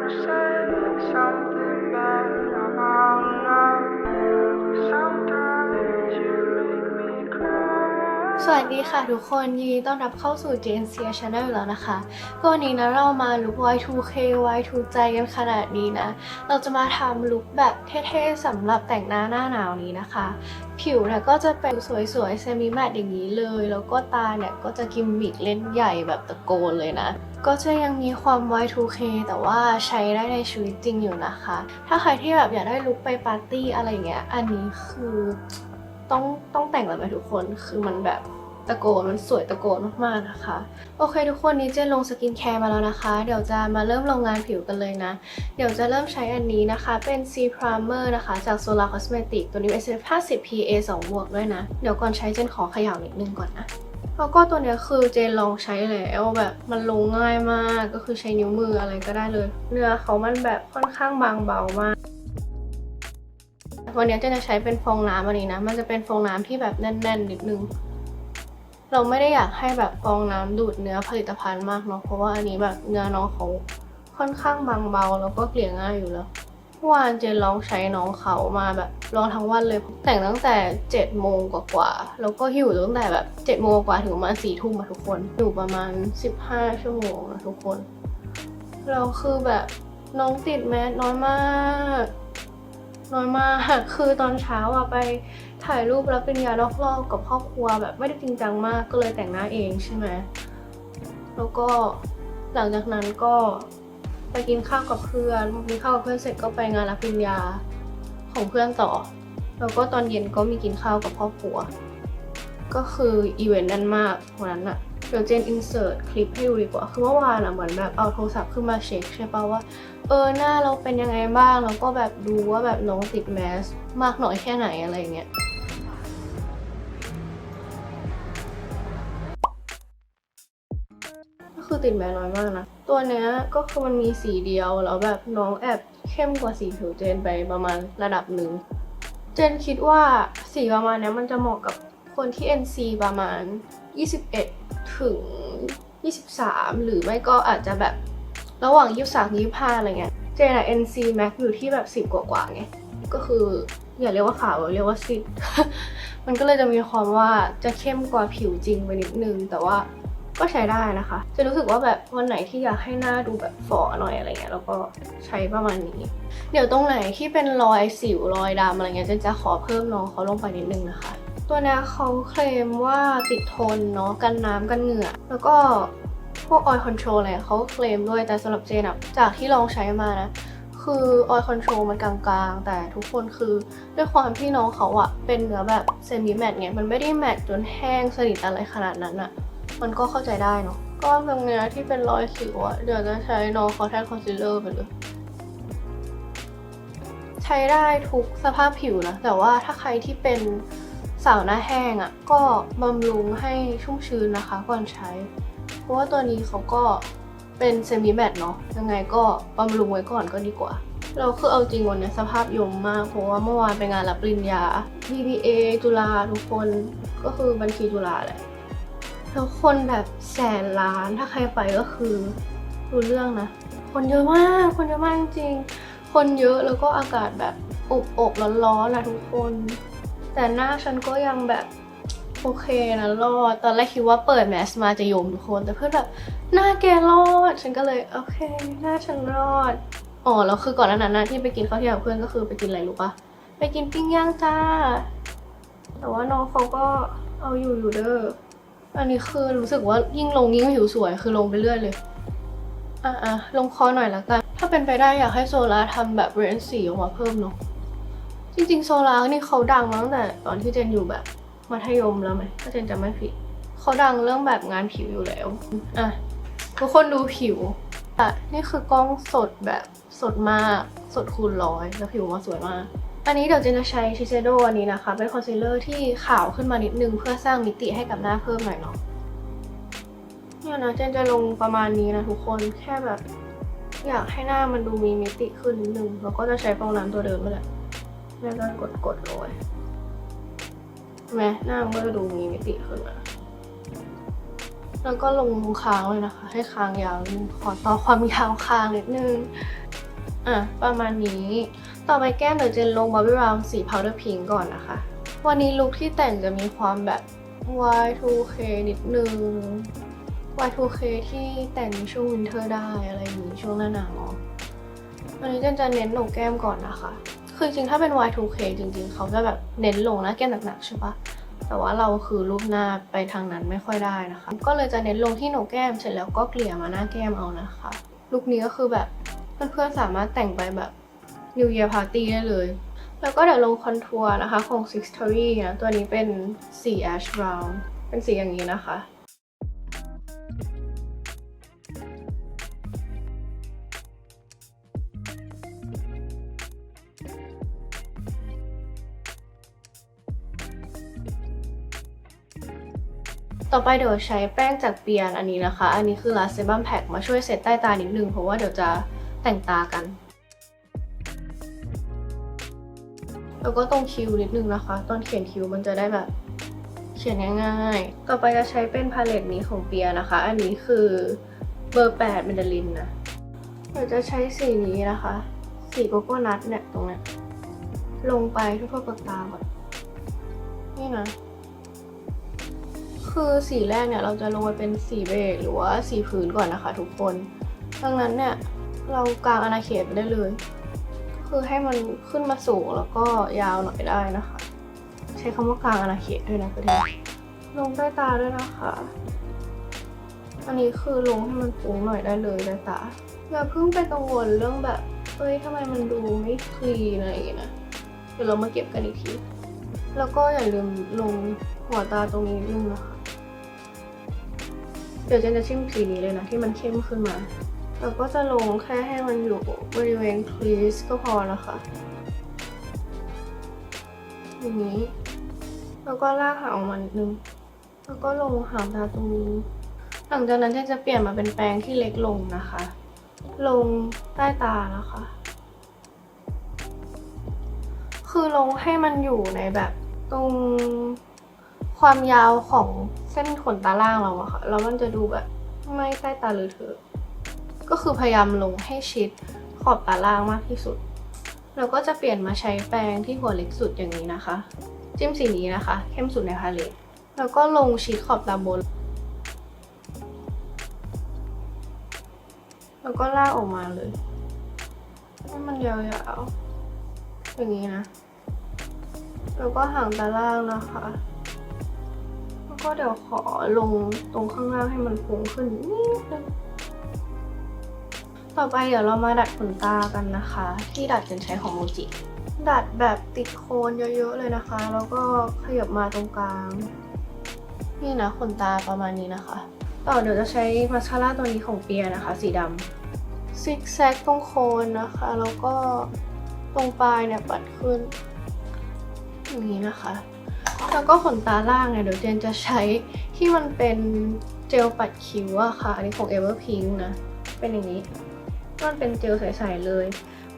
I'm saying something. สวัสดีค่ะทุกคนยินดีต้อนรับเข้าสู่ Jane s e a Channel แล้วนะคะก็วันนี้นะเรามาลุค Y2K Y2 ใจกันขนาดนี้นะ เราจะมาทำลุคแบบเท่ๆสำหรับแต่งหน้าหน้าหนาวนี้นะคะ ผิวเนี่ยก็จะเป็นสวยๆเซมิแมตอย่างนี้เลย แล้วก็ตาเนี่ยก็จะกิมมิกเล่นใหญ่แบบตะโกนเลยนะ ก็จะยังมีความ Y2K แต่ว่าใช้ได้ในชีวิตจริงอยู่นะคะ ถ้าใครที่แบบอยากได้ลุคไปปาร์ตี้อะไรเงี้ยอันนี้คือ ต้องต้องแต่งแบบไหมทุกคน คือมันแบบตะโกนมันสวยตะโกนมากๆนะคะ โอเคทุกคนนี้เจนลงสกินแคร์มาแล้วนะคะ เดี๋ยวจะมาเริ่มลงงานผิวกันเลยนะ เดี๋ยวจะเริ่มใช้อันนี้นะคะ เป็น C Primer นะคะ จาก Solar Cosmetic ตัวนี้ SPF 50 PA 2บวกด้วยนะ เดี๋ยวก่อนใช้เจนขอขย่านิดนึงก่อนนะแล้วก็ตัวเนี้ยคือเจนลองใช้แล้วแบบมันลงง่ายมากก็คือใช้นิ้วมืออะไรก็ได้เลย เนื้อเขามันแบบค่อนข้างบางเบามาก วันนี้เจนจะใช้เป็นฟองน้ำอันนี้นะ มันจะเป็นฟองน้ำที่แบบแน่นๆนิดนึง เราไม่ได้อยากให้แบบฟองน้ำดูดเนื้อผลิตภัณฑ์มากเนาะ เพราะว่าอันนี้แบบเนื้อน้องเขาค่อนข้างบางเบาแล้วก็เกลี่ยง่ายอยู่แล้วเมื่อวานเจนลองใช้น้องเขามาแบบลองทั้งวันเลย แต่งตั้งแต่7จ็ดโมงกว่าๆแล้วก็อยู่ตั้งแต่แบบ7จ็ดโมงกว่าถึงประมาณสี่ทุ่มอะทุกคน อยู่ประมาณ 15 ชั่วโมงนะทุกคน เราคือแบบน้องติดแมสน้อยมาก น้อยมาก คือตอนเช้าอะไปถ่ายรูปรับปริญญานอกรอบกับครอบครัวแบบไม่ได้จริงจังมากก็เลยแต่งหน้าเองใช่ไหมแล้วก็หลังจากนั้นก็ไปกินข้าวกับเพื่อนกินข้าวกับเพื่อนเสร็จก็ไปงานรับปริญญาของเพื่อนต่อ แล้วก็ตอนเย็นก็มีกินข้าวกับครอบครัว ก็คืออีเวนต์นั้นมากวันนั้นอะเดี๋ยวเจนอินเสิร์ตคลิปให้ดูดีกว่า คือเมื่อวานอะเหมือนแบบเอาโทรศัพท์ขึ้นมาเช็คใช่ปะว่า เออหน้าเราเป็นยังไงบ้างแล้วก็แบบดูว่าแบบน้องติดแมสมากน้อยแค่ไหนอะไรเงี้ยก็คือติดแมสน้อยมากนะ ตัวเนี้ยก็คือมันมีสีเดียวแล้วแบบน้องแอบเข้มกว่าสีผิวเจนไปประมาณระดับหนึ่งเจนคิดว่าสีประมาณเนี้ยมันจะเหมาะกับคนที่ NC ประมาณ 21 ถึง 23 หรือไม่ก็อาจจะแบบ ระหว่าง23 25อะไรเงี้ยเจนอะ NC Max อยู่ที่แบบ10กว่าๆไงก็คืออย่าเรียกว่าขาวเรียกว่าสิบมันก็เลยจะมีความว่าจะเข้มกว่าผิวจริงไปนิดนึง แต่ว่าก็ใช้ได้นะคะ จะรู้สึกว่าแบบวันไหนที่อยากให้หน้าดูแบบฝ่อหน่อยอะไรเงี้ยแล้วก็ใช้ประมาณนี้ เดี๋ยวตรงไหนที่เป็นรอยสิวรอยดำอะไรเงี้ยเจนจะขอเพิ่มน้องเขาลงไปนิดนึงนะคะ ตัวนี้เขาเคลมว่าติดทนเนาะกันน้ำกันเหงื่อ แล้วก็ พวก oil control อะไรเขาเคลมด้วยแต่สำหรับเจนอะจากที่ลองใช้มานะ คือ oil control มันกลางๆ แต่ทุกคนคือด้วยความที่น้องเขาอะเป็นเนื้อแบบเซมิแมตไงมันไม่ได้แมตจนแห้งสนิทอะไรขนาดนั้นอะมันก็เข้าใจได้เนาะก็ตรงเนี้ยที่เป็นรอยสิวอะเดี๋ยวจะใช้น้องเขาแทนคอนซีลเลอร์ไปเลยใช้ได้ทุกสภาพผิวนะ แต่ว่าถ้าใครที่เป็นสาวหน้าแห้งอะ่ะ ก็บำรุงให้ชุ่มชื้นนะคะก่อนใช้ ราะว่าตัวนี้เขาก็เป็นเซมิแมตเนาะยังไงก็บำรุงไว้ก่อนก็ดีกว่า เราคือเอาจริงวันนี้สภาพยมมากเพราะว่าเมื่อวานไปงานรับปริญญา BBA จุฬาทุกคนก็คือบัญชีจุฬาแหละแล้วคนแบบแสนล้านถ้าใครไปก็คือรู้เรื่องนะ คนเยอะมาก คนเยอะมากจริง คนเยอะแล้วก็อากาศแบบอบอบๆร้อนๆนะทุกคน แต่หน้าฉันก็ยังแบบ โอเคนะรอด ตอนแรกคิดว่าเปิดแมสมาจะโยมทุกคน แต่เพื่อนแบบหน้าแกรอด ฉันก็เลย โอเค หน้าฉันรอด อ๋อ แล้วคือก่อนหน้านั้นที่ไปกินข้าวเที่ยงกับเพื่อนก็คือไปกินอะไรรู้ปะไปกินปิ้งย่างจ้า แต่ว่าน้องเขาก็เอาอยู่อยู่เด้อ อันนี้คือรู้สึกว่ายิ่งลงยิ่งผิวสวย คือลงไปเรื่อยเลย อะอะลงคอหน่อยละกัน ถ้าเป็นไปได้อยากให้โซลาร์ทำแบบเรนสีออกมาเพิ่มเนาะ จริงๆ โซลาร์นี่เขาดังมาตั้งแต่ตอนที่เจนอยู่แบบ มัธยมแล้วไหมถ้าเจนจำไม่ผิดเขาดังเรื่องแบบงานผิวอยู่แล้วอะทุกคนดูผิวอะนี่คือกล้องสดแบบสดมากสดคูณร้อยแล้วผิวมาสวยมาก อันนี้เดี๋ยวเจนจะใช้ชิเซโดอันนี้นะคะ เป็นคอนซีลเลอร์ที่ขาวขึ้นมานิดนึงเพื่อสร้างมิติให้กับหน้าเพิ่มหน่อยเนาะเนี่ยนะเจนจะลงประมาณนี้นะทุกคนแค่แบบ อยากให้หน้ามันดูมีมิติขึ้นนิดนึงแล้วก็จะใช้ฟองน้ำตัวเดิมนั่นแหละแล้วก็กดกดๆโรย ใช่ไหมหน้ามันก็จะดูมีมิติขึ้นมา แล้วก็ลงค้างเลยนะคะ ให้ค้างยาวขอต่อความยาวค้างนิดนึง อะ ประมาณนี้ ต่อไปแก้มเดี๋ยวเจนลงบอบบี้ราวสี powder pink ก่อนนะคะ วันนี้ลุคที่แต่งจะมีความแบบ Y2K นิดนึง Y2K ที่แต่งช่วงวินเทอร์ได้อะไรอย่างนี้ช่วงหน้าหนาววันนี้เจนจะเน้นลงแก้มก่อนนะคะ คือจริงถ้าเป็น Y2K จริง ๆ เขาจะแบบเน้นลงหน้าแก้มหนักๆใช่ปะแต่ว่าเราคือรูปหน้าไปทางนั้นไม่ค่อยได้นะคะ ก็เลยจะเน้นลงที่โหนกแก้มเสร็จแล้วก็เกลี่ยมาหน้าแก้มเอานะคะ ลุคนี้ก็คือแบบเพื่อนๆสามารถแต่งไปแบบ New Year Party ได้เลย แล้วก็เดี๋ยวลงคอนทัวร์นะคะของ Six Story นะ ตัวนี้เป็นสี Ash Brown เป็นสีอย่างนี้นะคะ ต่อไปเดี๋ยวใช้แป้งจากเปียนอันนี้นะคะ อันนี้คือ Last Sebum Pack มาช่วยเซตใต้ตานิดนึง เพราะว่าเดี๋ยวจะแต่งตากัน แล้วก็ตรงคิ้วนิดนึงนะคะ ตอนเขียนคิ้วมันจะได้แบบเขียนง่ายๆ ต่อไปจะใช้เป็นพาเลตนี้ของเปียนะคะ อันนี้คือเบอร์8เมดลินนะเดี๋ยวจะใช้สีนี้นะคะ สีโกโก้นัทเนี่ยตรงเนี้ยลงไปทั่วๆเปลือกตาก่อน นี่นะ คือสีแรกเนี่ยเราจะลงไปเป็นสีเบจหรือว่าสีพื้นก่อนนะคะทุกคน ดังนั้นเนี่ยเรากางอาณาเขตไปได้เลย คือให้มันขึ้นมาสูงแล้วก็ยาวหน่อยได้นะคะ ใช้คำว่ากางอาณาเขตด้วยนะประเด็นลงใต้ตาด้วยนะคะ อันนี้คือลงให้มันฟุ้งหน่อยได้เลยใต้ตาอย่าเพิ่งไปกังวลเรื่องแบบเอ้ยทำไมมันดูไม่คลีนอะไรอย่างเงี้ยนะเดี๋ยวเรามาเก็บกันอีกที แล้วก็อย่าลืมลงหัวตาตรงนี้ดนึงนะคะ เดี๋ยวเจนจะชิมสีนี้เลยนะ ที่มันเข้มขึ้นมาแล้วก็จะลงแค่ให้มันอยู่บริเวณครีสก็พอนะค่ะอย่างนี้ แล้วก็ลากหางออกมานิดนึง แล้วก็ลงหางตาตรงนี้ หลังจากนั้นเจนจะเปลี่ยนมาเป็นแปรงที่เล็กลงนะคะ ลงใต้ตานะคะคือลงให้มันอยู่ในแบบตรง ความยาวของเส้นขนตาล่างเราอะค่ะแล้วมันจะดูแบบไม่ใต้ตาเลอเทอะก็คือพยายามลงให้ชิดขอบตาล่างมากที่สุด เราก็จะเปลี่ยนมาใช้แปรงที่หัวเล็กสุดอย่างนี้นะคะ จิ้มสีนี้นะคะ เข้มสุดในพาเลตแล้วก็ลงชิดขอบตาบน แล้วก็ลากออกมาเลยให้มันยาวๆอย่างนี้นะ แล้วก็หางตาล่างนะคะ ก็เดี๋ยวขอลงตรงข้างล่างให้มันฟุ้งขึ้นนิดนึง ต่อไปเดี๋ยวเรามาดัดขนตากันนะคะ ที่ดัดเป็นใช้ของโมจิ ดัดแบบติดโคนเยอะๆเลยนะคะ แล้วก็ขยับมาตรงกลาง นี่นะขนตาประมาณนี้นะคะ ต่อเดี๋ยวจะใช้มาสคาร่าตัวนี้ของเปียนะคะ สีดำซิกแซกตรงโคนนะคะ แล้วก็ตรงปลายเนี่ยปัดขึ้นอย่างนี้นะคะ แล้วก็ขนตาล่างเนี่ยเดี๋ยวเจนจะใช้ที่มันเป็นเจลปัดคิ้วอะค่ะ อันนี้ของ Everpink นะ เป็นอย่างนี้ มันเป็นเจลใสๆเลย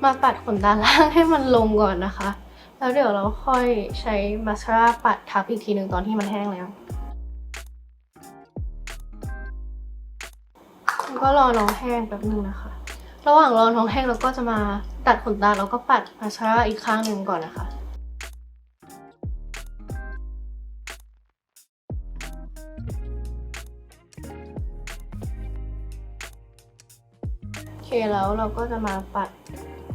มาปัดขนตาล่างให้มันลงก่อนนะคะ แล้วเดี๋ยวเราค่อยใช้มาสคาร่าปัดทับอีกทีหนึ่งตอนที่มันแห้งแล้วแล้วก็รอน้องแห้งแป๊บนึงนะคะ ระหว่างรอน้องแห้งเราก็จะมาตัดขนตาแล้วก็ปัดมาสคาร่าอีกข้างหนึ่งก่อนนะคะ แล้วเราก็จะมาปัด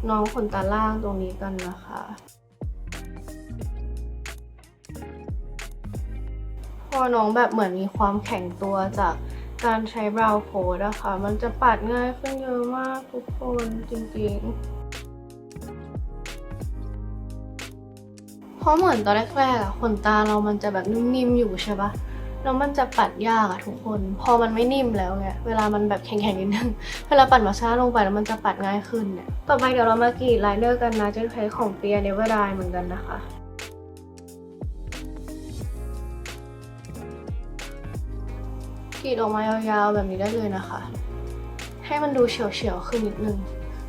น้องขนตาล่างตรงนี้กันนะคะ พอน้องแบบเหมือนมีความแข็งตัวจากการใช้บราวโคดอะค่ะ มันจะปัดง่ายขึ้นเยอะมากทุกคนจริงๆเพราะเหมือนตอนแรกๆอะขนตาเรามันจะแบบนิ่มๆอยู่ใช่ปะ แล้วมันจะปัดยากอะทุกคน พอมันไม่นิ่มแล้วเนี่ยเวลามันแบบแข็งๆนิดนึงเวลาปัดมาซ่าลงไปแล้วมันจะปัดง่ายขึ้นเนี่ยต่อไปเดี๋ยวเรามากรีดไลเนอร์กันนะจะใช้ของเปียเนเวอร์ไดเหมือนกันนะคะกรีดออกมายาวๆแบบนี้ได้เลยนะคะ ให้มันดูเฉียวๆขึ้นนิดนึง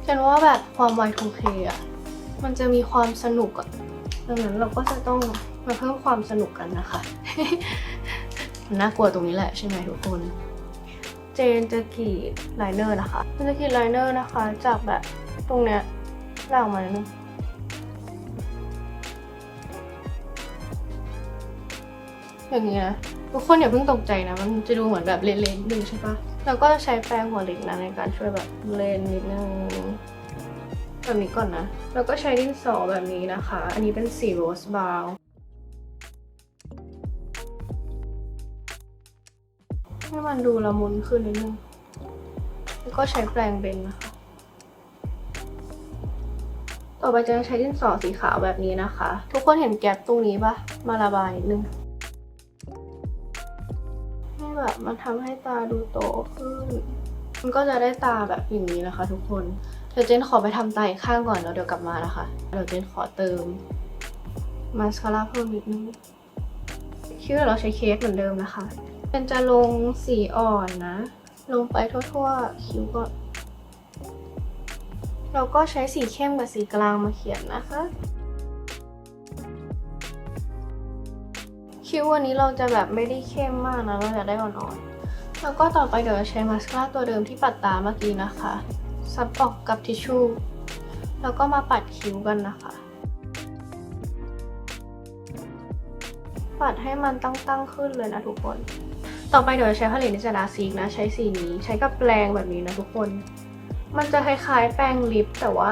ฉันว่าแบบความ Y2K อะมันจะมีความสนุกอะดังนั้นเราก็จะต้องมาเพิ่มความสนุกกันนะคะ น่ากลัวตรงนี้แหละใช่ไหมทุกคน เจนจะกรีดไลเนอร์นะคะจนจะกรีดไลเนอร์นะคะ จากแบบตรงเนี้ยลากมานิดนึงอย่างเงี้ยนะทุกคนอย่าเพิ่งตกใจนะ มันจะดูเหมือนแบบเละๆนึงใช่ปะแล้วก็จะใช้แปรงหัวเหล็กนะในการช่วยแบบเลนนิดนึงแบบนี้ก่อนนะ แล้วก็ใช้ดินสอแบบนี้นะคะ อันนี้เป็นสีโรสบาว ให้มันดูละมุนขึ้นนิดนึงแล้วก็ใช้แปรงเบนนะคะ ต่อไปจะใช้ดินสอสีขาวแบบนี้นะคะ ทุกคนเห็นแก๊ปตรงนี้ปะมาระบายนิดนึงให้แบบมันทำให้ตาดูโตขึ้น มันก็จะได้ตาแบบอย่างนี้นะคะ ทุกคน เดี๋ยวเจนขอไปทำตาอีกข้างก่อนแล้วเดี๋ยวกลับมานะคะ เดี๋ยวเจนขอเติมมาสคาร่าเพิ่มนิดนึงคิ้วเราใช้เคสเหมือนเดิมนะคะ เจนจะลงสีอ่อนนะ ลงไปทั่วๆคิ้วก่อนเราก็ใช้สีเข้มกับสีกลางมาเขียนนะคะ คิ้ววันนี้เราจะแบบไม่ได้เข้มมากนะ เราอยากได้อ่อนๆ แล้วก็ต่อไปเดี๋ยวจะใช้มาสคาร่าตัวเดิมที่ปัดตาเมื่อกี้นะคะ ซับออกกับทิชชู่ แล้วก็มาปัดคิ้วกันนะคะ ปัดให้มันตั้งๆขึ้นเลยนะทุกคน ต่อไปเดี๋ยวจะใช้พาเลตนิจดาซีกนะ ใช้สีนี้ใช้กับแปรงแบบนี้นะทุกคน มันจะคล้ายๆแปรงลิป แต่ว่า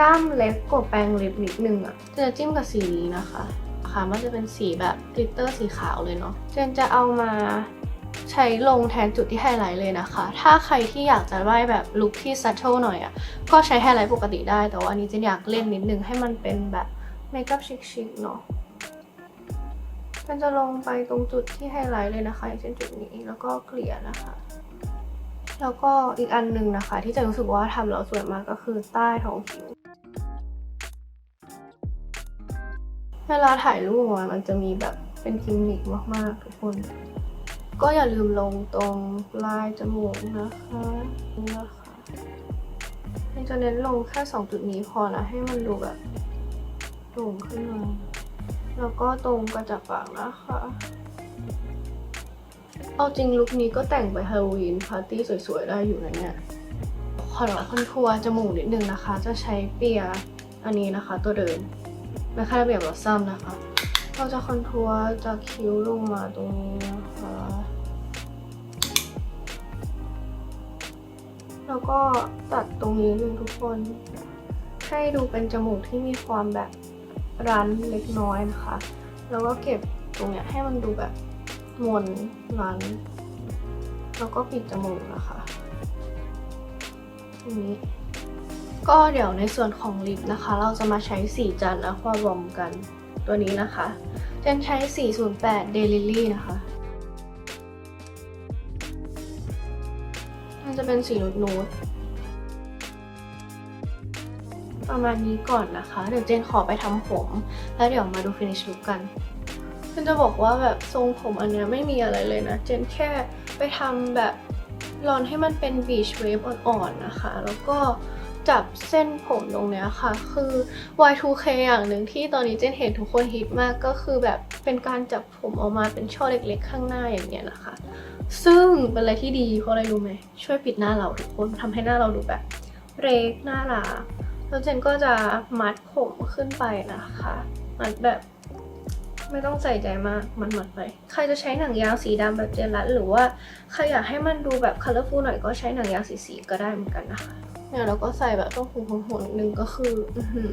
ด้ามเล็กกว่าแปรงลิปนิดนึงอะ่ะจนจะจิ้มกับสีนี้นะคะค่ะมันจะเป็นสีแบบกลิตเตอร์สีขาวเลยเนาะเจนจะเอามาใช้ลงแทนจุดที่ไฮไลท์เลยนะคะ ถ้าใครที่อยากจะได้แบบลุคที่ซัตเทิลหน่อยอะ่ะ ก็ใช้ไฮไลท์ปกติได้ แต่ว่าอันนี้เจนอยากเล่นนิดนึงให้มันเป็นแบบเมคอัพชิคๆเนาะ มันจะลงไปตรงจุดที่ไฮไลท์เลยนะคะอย่างเช่นจุดนี้แล้วก็เกลี่ยนะคะ แล้วก็อีกอันหนึ่งนะคะ ที่จะรู้สึกว่าทำแล้วสวยมากก็คือใต้ท้องคิ้วเวลาถ่ายรูปออกมามันจะมีแบบเป็นกิมมิคมากๆทุกคน ก็อย่าลืมลงตรงปลายจมูกนะคะนี่นะคะมันจะเน้นลงแค่สองจุดนี้พอนะให้มันดูแบบโด่งขึ้นมา แล้วก็ตรงกระจับปากนะคะ เอาจริงลุคนี้ก็แต่งไปฮาโลวีนปาร์ตี้สวยๆ ได้อยู่นะเนี่ย ขอคอนทัวร์จมูกนิดนึงนะคะ จะใช้เปียอันนี้นะคะตัวเดิมนะคะระเบียบรอซัมนะคะ เราจะคอนทัวร์จากคิ้วลงมาตรงนี้นะคะ แล้วก็ตัดตรงนี้นึงทุกคน ให้ดูเป็นจมูกที่มีความแบบ รันเล็กน้อยนะคะ แล้วก็เก็บตรงเนี้ยให้มันดูแบบมนรัน แล้วก็ปิดจมูกนะคะตรงนี้ ก็เดี๋ยวในส่วนของลิปนะคะ เราจะมาใช้สีจันทร์อะควาบอมกันตัวนี้นะคะเจนใช้ 408 Daily นะคะมันจะเป็นสีนูดนูด ประมาณนี้ก่อนนะคะ เดี๋ยวเจนขอไปทำผม แล้วเดี๋ยวมาดู finish look กันเจนจะบอกว่าแบบทรงผมอันเนี้ยไม่มีอะไรเลยนะ เจนแค่ไปทำแบบรอนให้มันเป็น beach wave อ่อนๆนะคะ แล้วก็จับเส้นผมตรงเนี้ยค่ะ คือ Y2K อย่างหนึ่งที่ตอนนี้เจนเห็นทุกคนฮิตมากก็คือแบบเป็นการจับผมออกมาเป็นช่อเล็กๆ ข้างหน้าอย่างเงี้ยนะคะ ซึ่งเป็นอะไรที่ดีเพราะอะไรรู้ไหมช่วยปิดหน้าเราทุกคนทำให้หน้าเราดูแบบเรกหน้ารัก แล้วเจนก็จะมัดผมขึ้นไปนะคะมัดแบบไม่ต้องใส่ใจมากมันมัดไป ใครจะใช้หนังยาวสีดำแบบเจนรัดหรือว่าใครอยากให้มันดูแบบคัลเลอร์ฟูลหน่อยก็ใช้หนังยาวสีสีๆก็ได้เหมือนกันนะคะเนี่ยเราก็ใส่แบบต้องหูหนๆหนึ่งก็คืออื้อ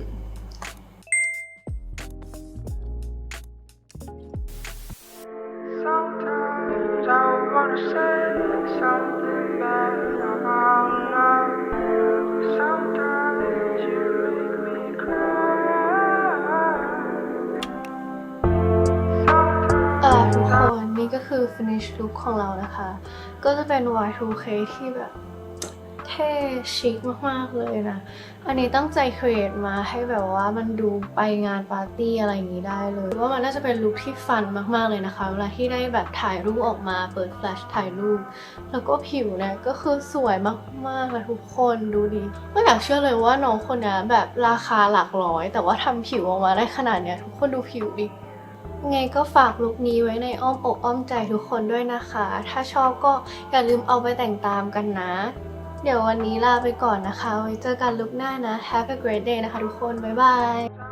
ทุกคนนี่ก็คือ finish look ของเรานะคะ ก็จะเป็น Y2K ที่แบบเท่ชิคมากๆเลยนะ อันนี้ตั้งใจ create มาให้แบบว่ามันดูไปงานปาร์ตี้อะไรอย่างนี้ได้เลยว่ามันน่าจะเป็นลุคที่ฟันมากๆเลยนะคะ เวลาที่ได้แบบถ่ายรูปออกมาเปิดแฟลชถ่ายรูป แล้วก็ผิวเนี่ยก็คือสวยมากๆเลยทุกคนดูดิไม่อยากเชื่อเลยว่าน้องคนนี้แบบราคาหลักร้อย แต่ว่าทำผิวออกมาได้ขนาดเนี้ยทุกคนดูผิวดิ ไงก็ฝากลุคนี้ไว้ในอ้อมอกอ้อมใจทุกคนด้วยนะคะ ถ้าชอบก็อย่าลืมเอาไปแต่งตามกันนะ เดี๋ยววันนี้ลาไปก่อนนะคะ ไว้เจอกันลุคหน้านะ Have a great day นะคะทุกคน บ๊ายบาย